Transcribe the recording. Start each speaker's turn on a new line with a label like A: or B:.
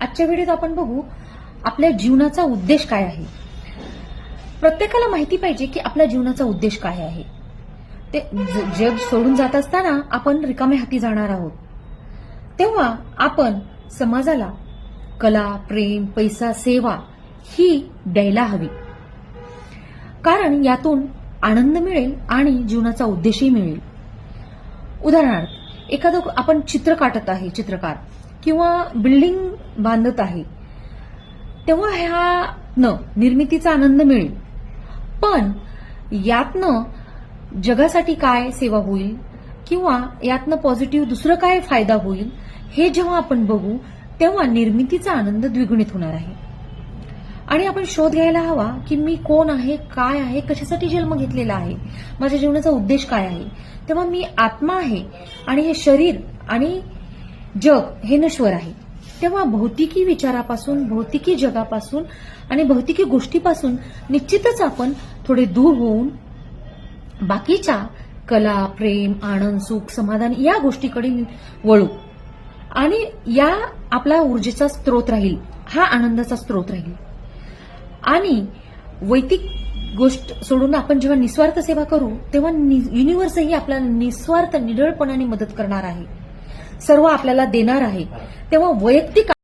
A: आजच्या व्हिडिओत आपण बघू आपल्या जीवनाचा उद्देश काय आहे? प्रत्येकाला माहिती पाहिजे की आपल्या जीवनाचा उद्देश काय आहे. ते ज- जग सोडून जात असताना आपण रिकामे हाती जाणार आहोत. तेव्हा आपण समाजाला कला प्रेम पैसा सेवा ही द्यायला हवी. कारण यातून आनंद मिळेल आणि जीवनाचा उद्देशही मिळेल. उदाहरणार्थ एखादं आपण चित्र काढत आहे चित्रकार किंवा बिल्डिंग बांधत आहे तेव्हा ह्यातनं निर्मितीचा आनंद मिळेल. पण यातनं जगासाठी काय सेवा होईल किंवा यातनं पॉझिटिव्ह दुसरं काय फायदा होईल हे जेव्हा आपण बघू तेव्हा निर्मितीचा आनंद द्विगुणित होणार आहे. आणि आपण शोध घ्यायला हवा की मी कोण आहे काय आहे कशासाठी जन्म घेतलेला आहे माझ्या जीवनाचा उद्देश काय आहे. तेव्हा मी आत्मा आहे आणि हे शरीर आणि जग हे नश्वर आहे. तेव्हा भौतिकी विचारापासून भौतिकी जगापासून आणि भौतिकी गोष्टीपासून निश्चितच आपण थोडे दूर होऊन बाकीच्या कला प्रेम आनंद सुख समाधान या गोष्टीकडे वळू. आणि या आपला ऊर्जेचा स्रोत राहील. हा आनंदाचा स्रोत राहील. आणि वैदिक गोष्ट सोडून आपण जेव्हा निस्वार्थ सेवा करू तेव्हा युनिव्हर्सही आपल्याला निस्वार्थ निडळपणाने मदत करणार आहे. सर्व आपल्याला देणार आहे. तेव्हा वैयक्तिक